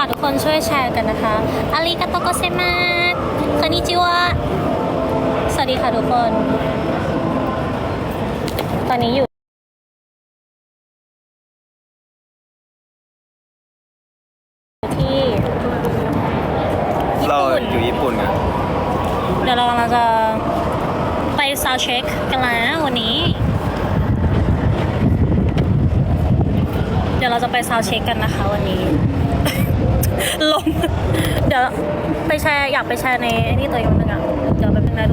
ฝากทุกคนช่วยแชร์กันนะคะอาริกาโตโกเซมาคอนนิจิวะสวัสดีค่ะทุกคน ตอนนี้อยู่ที่ญี่เราปุ่นอยู่ญี่ปุ่นไงเดี๋ยวเรากำลังจะไปซาวเช็คกันแล้ววันนี้ เดี๋ยวเราจะไปซาวเช็คกันนะคะวันนี้ ลม เดี๋ยวไปแชร์อยากไปแชร์ในไอ้นี่ตัวเองนึงอะเดี๋ยวไปเป็นงนะ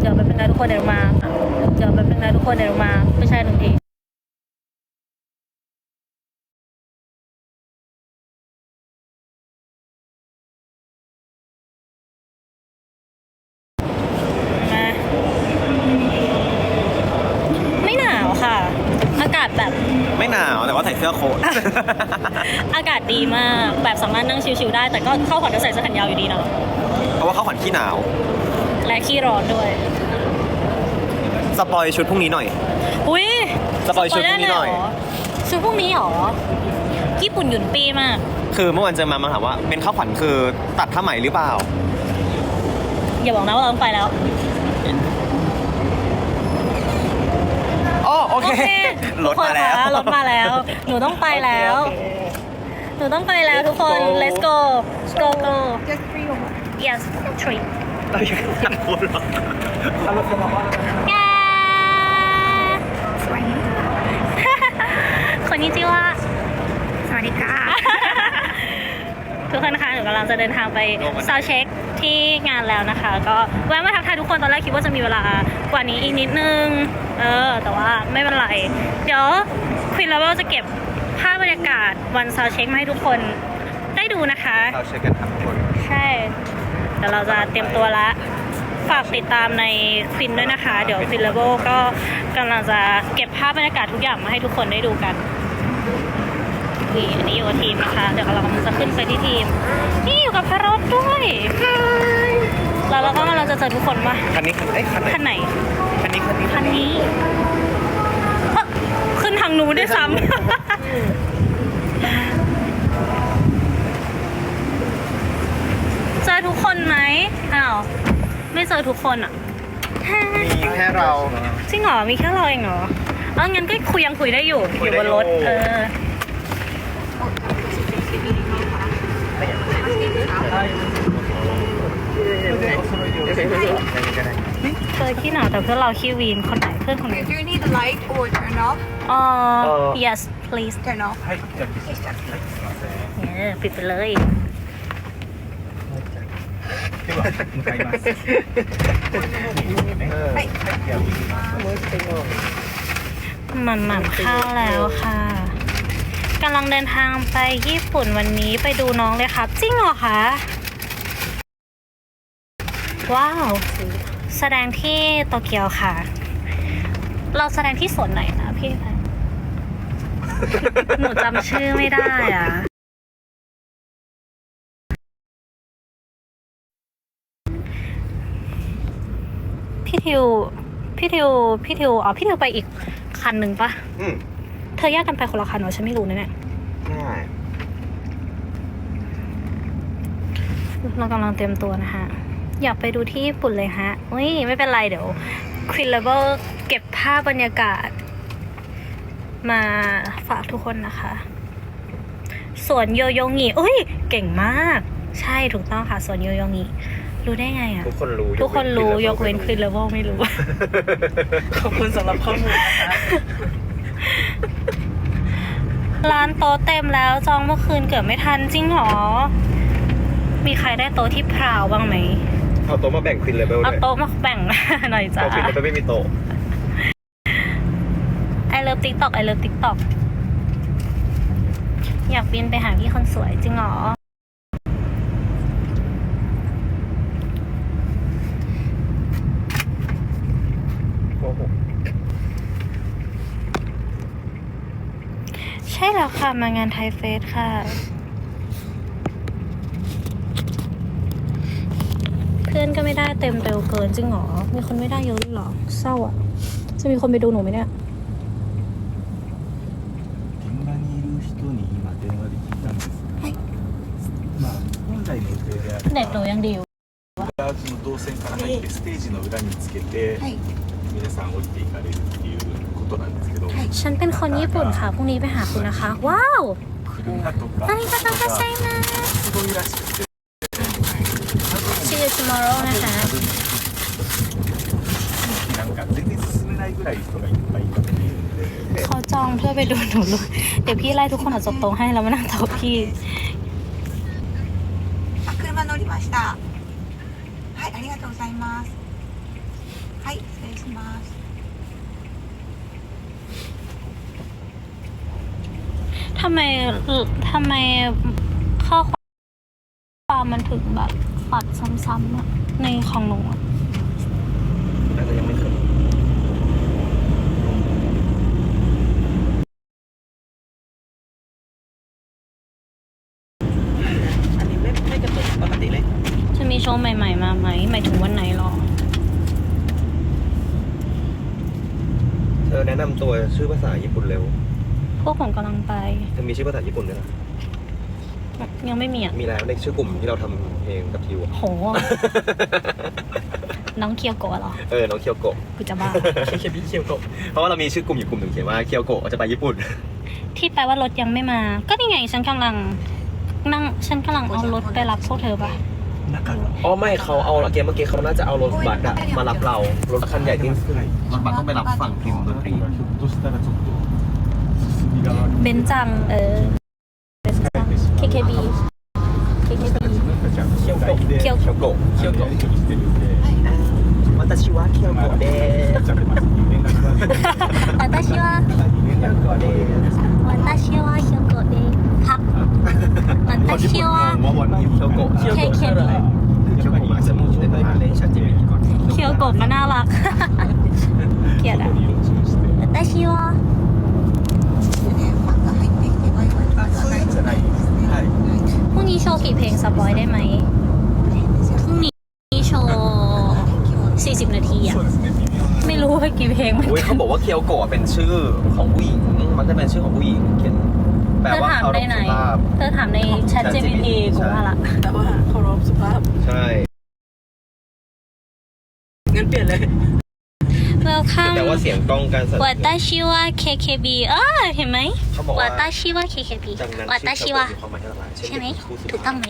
เดี๋ยวไปเป็นงนะทุกคนเดี๋ยวมา เดี๋ยวไปเป็นงนะทุกคนเดี๋ยวมาไปแชร์หนึ่งที นะไม่หนาวค่ะ อากาศแบบ ไม่หนาวแต่ว่า ใส่เสื้อโค้ท อากาศดีมาก แบบสามารถนั่งชิวๆได้ แต่ก็เข้าขวัญก็ใส่เสื้อแขนยาวอยู่ดีเนาะเพราะว่าเขาขวัญขี้หนาว และขี้ร้อนด้วย สปอยชุดพรุ่งนี้หน่อย อุ้ยสปอยชุดพรุ่งนี้หน่อยชุดพรุ่งนี้เหรอ ญี่ปุ่นหยุนปีมาก คือเมื่อวันเจอมามาถามว่า เป็นข้าวขวัญคือตัดผ้าไหมหรือเปล่า อย่าบอกนะว่าเราต้องไปแล้ว อ๋อโอเครถมาแล้ว ทุกคนคะรถมาแล้ว หนูต้องไปแล้วโอเคหนูต้องไปแล้วทุกคน Let's let's go go go go Just three or more. yes three เราอยู่ข้างบนเหรอยาสวัสดีคนนี้ชื่อว่า สวัสดีค่ะ ทุกคนนะคะหนูกำลังจะเดินทางไปซาวเช็ค ที่งานแล้วนะคะ ก็แวะมาทักทายทุกคนตอนแรกคิดว่าจะมีเวลากว่านี้อีกนิดนึง เออ แต่ว่าไม่เป็นไร เดี๋ยวควินแล้วจะเก็บภาพบรรยากาศวันซาวเช็คมาให้ทุกคนได้ดูนะคะ เราเช็คกันครับทุกคนใช่เดี๋ยวเราจะเตรียมตัวละ ฝากติดตามในฟินด้วยนะคะ เดี๋ยวฟินเลเวลก็กำลังจะเก็บภาพบรรยากาศทุกอย่างมาให้ทุกคนได้ดูกัน นี่อันนี้อยู่กับทีมนะคะ เดี๋ยวเรากำลังจะขึ้นไปที่ทีม นี่อยู่กับพระรถด้วยแล้วเราก็กำลังจะเจอทุกคนมาคันนี้เอ้ยคันไหนคันไหน คันนี้คันนี้คันนี้เอ้อขึ้นทางนู้นด้วยซ้ำ เจอทุกคนไหมอ้าว ไม่เจอทุกคนอะ มีแค่เรา จริงเหรอมีแค่เราเองเหรอ เอองั้นก็คุยยังคุยได้อยู่คุอยยู่ได้บนรถ อยู่ เออ เจอขี้หนาวแต่เพื่อนเราขี้วีนคนไหนเพื่อนคนไหน Do you need the light or turn off? อ๋อเอ่อ yes please Turn off. เออปิดไปเลยมันหมั่นข้าวแล้วค่ะ กำลังเดินทางไปญี่ปุ่นวันนี้ไปดูน้องเลยครับ จริงเหรอคะ ว้าว แสดงที่โตเกียวค่ะ เราแสดงที่สวนไหนนะพี่แพนหนูจำชื่อไม่ได้อะพี่ทิว พี่ทิว พี่ทิว อ๋อ พี่ทิวไปอีกคันหนึ่งปะอืม เธอแยกกันไปคนละคันเหรอฉันไม่รู้นะเนี่ยใช่เรากำลังเตรียมตัวนะคะอยากไปดูที่ญี่ปุ่นเลยฮะอุ้ยไม่เป็นไรเดี๋ยวควินเลเวลเก็บภาพบรรยากาศ มาฝากทุกคนนะคะสวนโยโยงิอุ้ยเก่งมาก ใช่ถูกต้องค่ะสวนโยโยงิรู้ได้ไงอะทุกคนรู้ ทุกคนรู้ยกเว้นควินเลเวลไม่รู้ ขอบคุณสำหรับข้อมูล ร้านโต๊ะเต็มแล้วจองเมื่อคืนเกือบไม่ทันจริงเหรอ มีใครได้โต๊ะที่พราวบ้างไหม เอาโต๊ะมาแบ่งควินเลเวลเอาเลยโต๊ะมาแบ่งหน่อยจ้าเพราะควินเลเวลไม่มีโต๊ะไอเลิฟติ๊กตอกไอเลิฟติ๊กตอกอยากบินไปหาพี่คนสวยจริงเหรอ โอ้โห ใช่แล้วค่ะ มางานไทยเฟสค่ะ เพื่อน พื่อนก็ไม่ได้เต็มเร็วเกินจริงเหรอ มีคนไม่ได้เยอะเลยเหรอ เศร้าอ่ะ จะมีคนไปดูหนูไหมเนี่ย 現場にいる人に今電話で聞いたんですが、まあ本来の予定であれ เน็ตหนูยังดีอยู่ ばその動線から入ってステージの裏につけて、はい皆さん降りていかれるっていう ことなんですけど、 ฉันเป็นคนญี่ปุ่นค่ะ พรุ่งนี้ไปหาคุณนะคะ ว้าว 車とか อันนี้ก็ต้องใช่ไหม すごいらしくて、 See you tomorrow นะคะ なんか全然進めないぐらい人がいっぱいいたっていうんで。 เขาจองเพื่อไปดูหนูเลยเดี๋ยวพี่ไล่ทุกคนออกจากโต๊ะให้แล้วมานั่งโต๊ะพี่ あ車乗りましたはいありがとうございますはい失礼します ทำไมทำไมข้อความมันถึงแบบปัดซ้ำๆอะในของหนูอะน่าจะยังไม่ขึ้นอันนี้ไม่ไม่กระตุกปกติเลย จะมีโชว์ใหม่ๆมาไหมหมายถึงวันไหนหรอ เธอแนะนำตัวชื่อภาษาญี่ปุ่นเร็ว พวกผมกำลังไป เธอมีชื่อภาษาญี่ปุ่นด้วยนะ ยังไม่มีอ่ะ มีแล้วในชื่อกลุ่มที่เราทำเพลงกับทิวอะ โห น้องเคียวโกะเหรอ เออ น้องเคียวโกะ กูจะบ้า เคียวเคียวโกะ เพราะว่าเรามีชื่อกลุ่มอยู่กลุ่มหนึ่งเขียนว่าเคียวโกะจะไปญี่ปุ่น ที่แปลว่ารถยังไม่มา ก็นี่ไงฉันกำลัง นั่ง ฉันกำลังเอารถไปรับพวกเธอปะ อ๋อไม่เขาเอาเกมเมื่อกี้เขาน่าจะเอารถบัสอะมารับเรา รถคันใหญ่ที่รถบัสต้องไปรับฝั่งทีมดนตรี ひょっとしたらちょっと進みが悪い เบนจัง เออเบนจัง KKB KKB เคียวโกะเคียวเคียวโกะเคียวโกะวันตชิวะเคียวโกะเดวัตชิวะเคียวโกะเดวัตชิวะเคียวโกะเดครับวัตชิวะเคียวโกะเคียวโกะเคียวโกะเคียวโกะจะมีเรื่องอะไรชัดเจนเคียวโกะก็น่ารักเกียดอะวัตชิวะ ワイワイとかそういうんじゃないですねはい พรุ่งนี้โชว์กี่เพลงสปอยได้ไหมพรุ่งนี้โชว์ 40 นาทีอ่ะ そうですね微妙な ไม่รู้ว่ากี่เพลงเหมือน อุ้ย กั เขา น บอกว่าเคียวโกะเป็นชื่อของผู้หญิง มันจะเป็นชื่อของผู้หญิงเขียนแปล เธอ ว่า ถาม เขา ใน รพ ไหน สุภาพ เธอถามใน Chat GPT กูว่าละ แต่ว่าเคารพสุภาพ ใช่ งั้นเปลี่ยนเลย Welcome แต่ว่าเสียงกล้องการสั่น วัตชิวะ KKB เออเห็นไหม เขาบอก วั ว่า ตชิวะ KKB ดังนั้น วัต ชื่อ ชิ เคียว วะ โกะมีความหมายที่หลากหลายเช่น ใช่ไหม เป็นคู่สุภาพ ถูกต้องไหม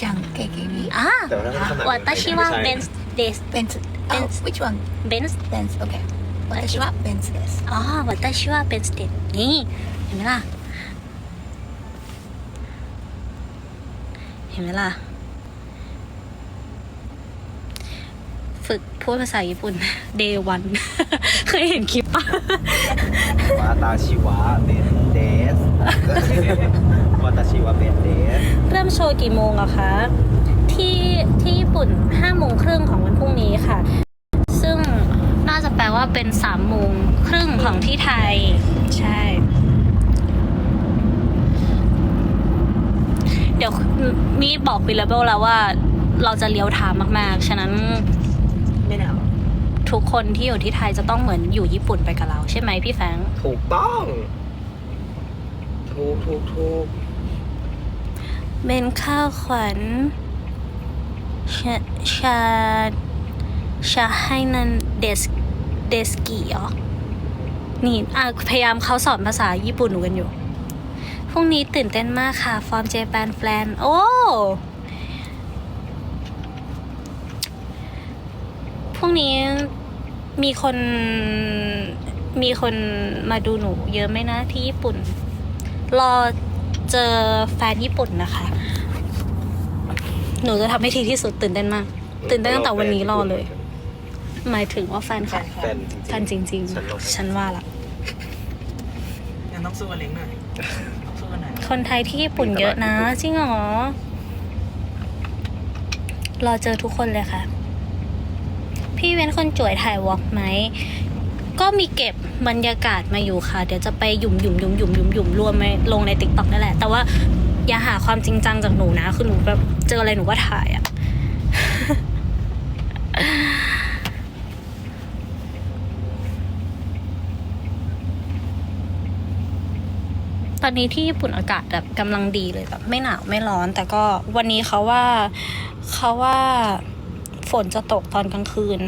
じゃん KKB อ่า แต่ว่าถ้าขนาด วัตชิวะ ไม่ เบ ใช่ นส์เดส ベンツ Benz Oh, which one เบนส์ ベンツ OK 私はベンツです อ๋อวัตชิวะเบนส์เดสนี่ เห็นไหมล่ะ เห็นไหมล่ะ ฝึกพูดภาษาญี่ปุ่น day one เคยเห็นคลิปปะวาตาชิวะเบนเดสวาตาชิวะเบนเดส เริ่มโชว์กี่โมงอะคะ ที่ที่ญี่ปุ่นห้าโมงครึ่งของวันพรุ่งนี้ค่ะ ซึ่งน่าจะแปลว่าเป็นสามโมงครึ่งของที่ไทย ใช่ เดี๋ยวมีบอกบิลเบลแล้วว่าเราจะเลี้ยวทางมาก ๆ ฉะนั้น ไม่หนาวทุกคนที่อยู่ที่ไทยจะต้องเหมือนอยู่ญี่ปุ่นไปกับเรา ใช่ไหมพี่แฟรงค์ถูกต้อง ถูกถูกถูกเป็นข้าวขวัญชาชาชาให้นันเดสเดสกีเหรอนี่อะพยายามเขาสอนภาษาญี่ปุ่นหนูกันอยู่ พรุ่งนี้ตื่นเต้นมากค่ะ ฟอร์มเจแปนแฟน โอ้ พรุ่งนี้มีคนมีคนมาดูหนูเยอะไหมนะที่ญี่ปุ่น รอเจอแฟนญี่ปุ่นนะคะ หนูจะทำให้ทีที่สุดตื่นเต้นมาก ตื่นเต้นตั้งแต่วันนี้รอเลย หมายถึงว่าแฟนค่ะแฟนแฟนจริงฉันลองๆฉันว่าละงั้นต้องสู้กับเล้งหน่อยต้องสู้กันหน่อยคนไทยที่ญี่ปุ่นเยอะนะจริงเหรอรอเจอทุกคนเลยค่ะ พี่เว้นคนจ่วยถ่ายวอล์กไหมก็มีเก็บบรรยากาศมาอยู่ค่ะ เดี๋ยวจะไปหยุ่มหยุ่มหยุ่มหยุ่มหยุ่มหยุ่มรวมลงในติ๊กต็อกนั่นแหละ แต่ว่าอย่าหาความจริงจังจากหนูนะ คือหนูแบบเจออะไรหนูก็ถ่ายอะตอนนี้ที่ญี่ปุ่นอากาศแบบกำลังดีเลยแบบไม่หนาวไม่ร้อน แต่ก็วันนี้เขาว่าเขาว่า ฝนจะตกตอนกลางคืน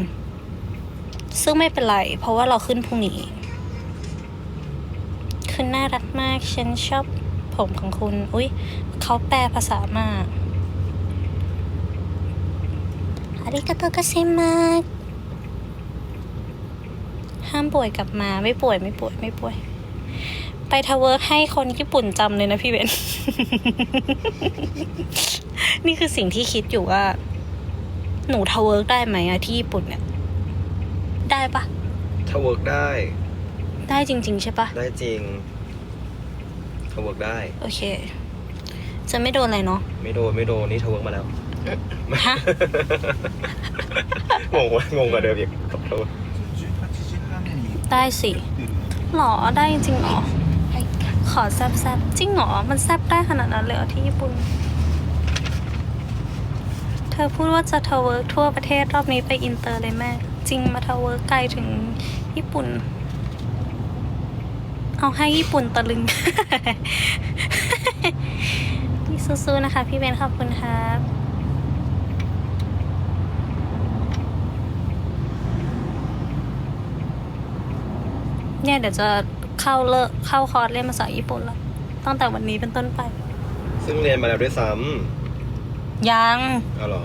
ซึ่งไม่เป็นไร เพราะว่าเราขึ้นพรุ่งนี้คือน่ารักมาก ฉันชอบผมของคุณ อุ้ยเขาแปลภาษามากอาริกาโตกัสเซมาห้ามป่วยกลับมา ไม่ป่วยไม่ป่วยไม่ป่วย ไปทาวเวิร์กให้คนญี่ปุ่นจำเลยนะพี่เบน นี่คือสิ่งที่คิดอยู่ว่า หนูทาเวิร์กได้ไหมอะที่ญี่ปุ่นเนี่ย ได้ปะถ้าเวิร์กได้ ได้จริง ๆ ใช่ปะได้จริง ถ้าเวิร์กได้ โอเค จะไม่โดนอะไรเนาะ ไม่โดนไม่โดนนี่ถ้าเวิร์กมาแล้ว ฮะ งงวะงงกว่าเดิมอีกคอบถ้าได้สิหรอได้จริงเหรอขอแซบแซบจริงเหรอมันแซบได้ขนาดนั้นเลยที่ญี่ปุ่น ธอพูดว่าจะทาวเวิร์กทั่วประเทศรอบนี้ไปอินเตอร์เลยแม่ จริงมาทาวเวิร์กไกลถึงญี่ปุ่น เอาให้ญี่ปุ่นตะลึงนี่สู้ๆนะคะ พี่เบนขอบคุณครับเนี่ยเดี๋ยวจะเข้าเลิกเข้าคอร์สเรียนภาษาญี่ปุ่นแล้วตั้งแต่วันนี้เป็นต้นไป ซึ่งเรียนมาแล้วด้วยซ้ำ ยังำเอาเหรอ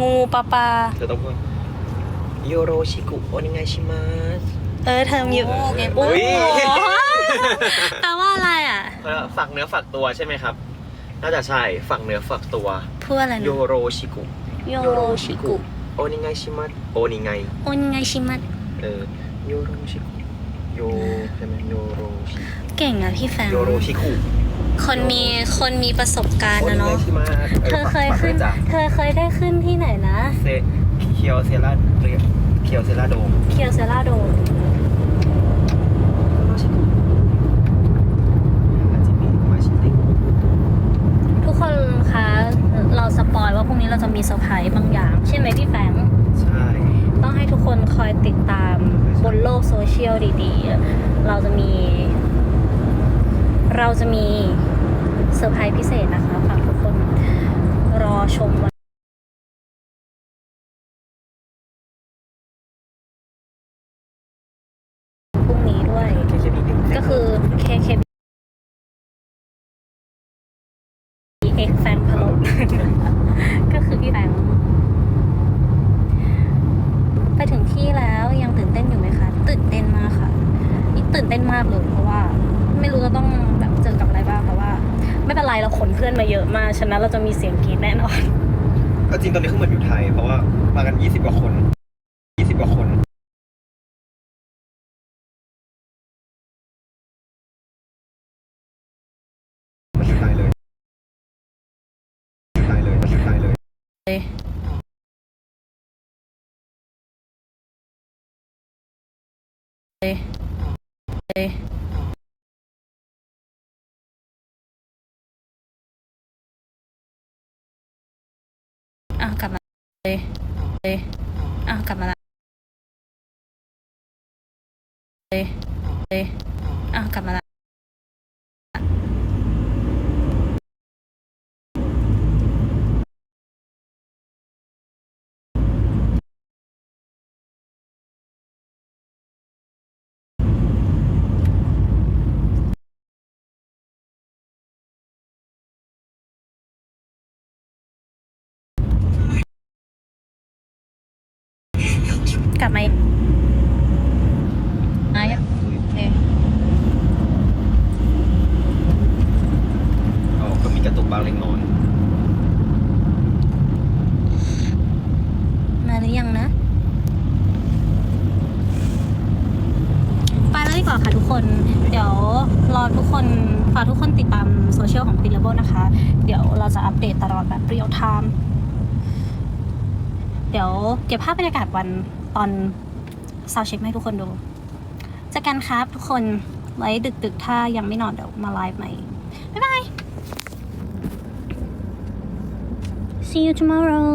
งูปลาปลาเธอต้องพูดโยโรชิกุโอนิไงชิมาสเออเทอมอยู่โอ้เก่งโอ้อุ๊ยแปลว่าอะไรอะ ฝักเนื้อฝักตัวใช่ไหมครับ น่าจะใช่ฝักเนื้อฝักตัว พูดอะไรโยนะโรชิกุ โยโรชิกุ โอนิไงชิมัส โอนิไง โอนไงชิมัดเออ โยโรชิกุ โยใช่ไหมโยโรชิเก่งอะพี่แฟงโยโรชิคุ คนมีคนมีประสบการณ์โอนะนิไงเนาะชิมัสเธอเคยขึ้นจ้ะเธอเคยได้ขึ้นที่ไหนนะเซเคียวเซราเรียกเคียวเซราโดมเคียวเซราโดอาจิมิมาชิติทุกคนคะเราสปอยว่าพรุ่งนี้เราจะมีเซอร์ไพรส์บางอย่าง ใช่ไหมพี่แฟงใช่ต้องให้ทุกคนคอยติดตามบนโลกโซเชียลดีๆ เราจะมี เราจะมีเซอร์ไพรส์พิเศษนะคะฝากทุกคนรอชมวันพรุ่งนี้ด้วยเคเคบีก็คือ KKB X แฟนพะโลก็คือพี่แฟงไปถึงที่แล้วยังตื่นเต้นอยู่ไหมคะ ตื่นเต้นมากค่ะ นี่ตื่นเต้นมากเลย เป็นไรเราขนเพื่อนมาเยอะมาก ฉะนั้นเราจะมีเสียงกรีดแน่นอน ก็จริงตอนนี้คือเหมือนอยู่ไทย เพราะว่ามากัน 20กว่าคน 20กว่าคน มันอยู่ไทยเลยอยู่ไทยเลยมันอยู่ไทยเลยอ้าวกลับมาเลยเลยอ้าวกลับมาละเลยเลยอ้าวกลับมาละ กลับมาอีกอะยังโอเคอ๋อก็มีกระตุกบ้างเล็กน้อยมาหรือยังนะ ไปแล้วดีกว่าค่ะทุกคน เดี๋ยวรอทุกคนฝากทุกคนติดตามโซเชียลของ p i n l a b l e นะคะ เดี๋ยวเราจะอัปเดตตลอดแบบเรียลไทม์เดี๋ยวเก็บภาพบรรยากาศวัน ตอนซาวเช็คให้ทุกคนดูเจอกันครับทุกคนไว้ดึกๆ ถ้ายังไม่นอนเดี๋ยวมาไลฟ์ใหม่ บ๊ายบาย see you tomorrow